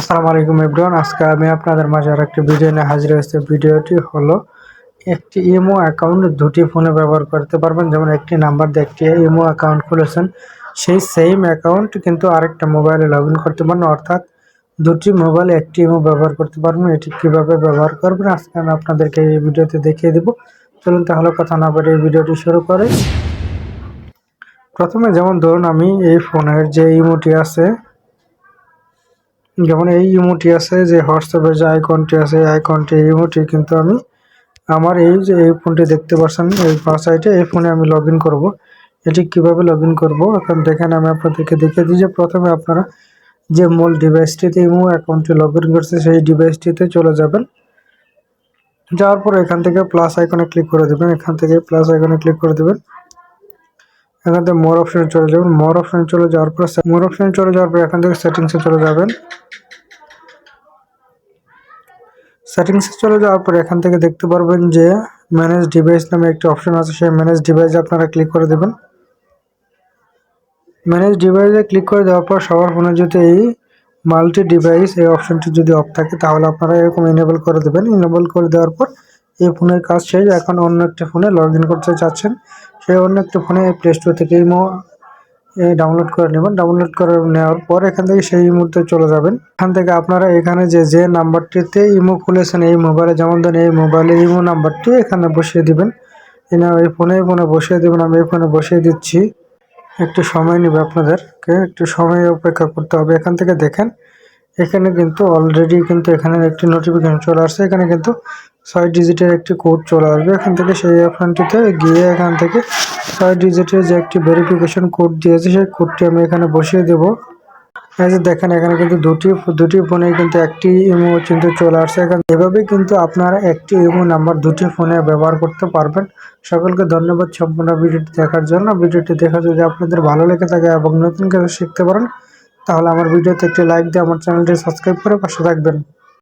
আসসালামু আলাইকুম এভরিওয়ান, আজকে আমি আপনাদের মাঝে আর একটি ভিডিও নিয়ে হাজির হয়েছি। ভিডিওটি হলো একটি ইমো অ্যাকাউন্ট, দুটি ফোনে ব্যবহার করতে পারবেন। যেমন একটি নাম্বার দিয়ে একটি ইমো অ্যাকাউন্ট খুলেছেন, সেই সেম অ্যাকাউন্ট কিন্তু আরেকটা মোবাইলে লগ করতে পারেন অর্থাৎ দুটি মোবাইলে একটি ইমো ব্যবহার করতে পারবেন। এটি কীভাবে ব্যবহার করবেন, আজকে আমি আপনাদেরকে এই ভিডিওতে দেখিয়ে দেবো। চলুন তাহলে কথা না বলে এই ভিডিওটি শুরু করে। প্রথমে যেমন ধরুন, আমি এই ফোনের যে ইমোটি আছে যেমন এই ইমোটি আছে, যে হোয়াটসঅ্যাপের যে আইকনটি আছে আইকনটি ইমোটি কিন্তু আমি আমার এই যে এই ফোনটি দেখতে পাচ্ছেন, এই সাইটে এই ফোনে আমি লগ ইন করব। এটি কীভাবে লগ ইন করব? এখন দেখেন, আমি আপনাদেরকে দেখিয়ে দিই যে প্রথমে আপনারা যে মূল ডিভাইসটিতে ইমো অ্যাকাউন্টটি লগ ইন করছে সেই ডিভাইসটিতে চলে যাবেন। যাওয়ার পর এখান থেকে প্লাস আইকনে ক্লিক করে দেবেন। এখান থেকে প্লাস আইকনে ক্লিক করে দেবেন। এখান থেকে মোর অপশনে চলে যাবেন। মোর অপশনে চলে যাওয়ার পর মোর অপশনে চলে যাওয়ার পর এখান থেকে সেটিংসে চলে যাবেন। সেটিংসে চলে যাওয়ার পর এখান থেকে দেখতে পারবেন যে ম্যানেজ ডিভাইস নামে একটি অপশন আছে। সেই ম্যানেজ ডিভাইসে আপনারা ক্লিক করে দেবেন। ম্যানেজ ডিভাইসে ক্লিক করে দেওয়ার পর সবার ফোনে যদি এই মাল্টি ডিভাইস এই অপশনটি যদি অফ থাকে, তাহলে আপনারা এরকম এনেবল করে দেবেন। এনেবল করে দেওয়ার পর এই ফোনের কাজ শেষ, এখন অন্য একটি ফোনে লগ ইন করতে চাচ্ছেন। সেই অন্য একটি ফোনে প্লে স্টোর থেকে ইমো ডাউনলোড করে নেবেন। ডাউনলোড করে নেওয়ার পর এখান থেকে সেই মুহূর্তে চলে যাবেন। এখান থেকে আপনারা এখানে যে যে নাম্বারটিতে ইমো খুলেছেন, এই মোবাইলে যেমন ধরেন এই মোবাইলে ইমো নাম্বারটি এখানে বসিয়ে দিবেন। এই ফোনে ফোনে বসিয়ে দেবেন। আমি এই ফোনে বসিয়ে দিচ্ছি। একটু সময় নেবে আপনাদেরকে, একটু সময় অপেক্ষা করতে হবে। এখান থেকে দেখেন এখানে কিন্তু অলরেডি কিন্তু এখানে একটি নোটিফিকেশন চলে আসছে। এখানে কিন্তু ছয় ডিজিটের একটি কোড চলে আসবে। এখান থেকে সেই অপশনটিতে গিয়ে এখান থেকে ছয় ডিজিটের যে একটি ভেরিফিকেশন কোড দিয়েছে, সেই কোডটি আমি এখানে বসিয়ে দেব। এই যে দেখেন, এখানে কিন্তু দুটি দুটি ফোনে কিন্তু একটি ইমো কিন্তু চলে আসছে। এখানে এভাবে কিন্তু আপনারা একটি ইমো নাম্বার দুটি ফোনে ব্যবহার করতে পারবেন। সকলকে ধন্যবাদ সম্পূর্ণ ভিডিওটি দেখার জন্য। ভিডিওটি দেখা যদি আপনাদের ভালো লেগে থাকে এবং নতুন কিছু শিখতে পারেন তাহলে আমার ভিডিওতে একটি লাইক দিয়ে আমার চ্যানেলটি সাবস্ক্রাইব করে পাশে থাকবেন।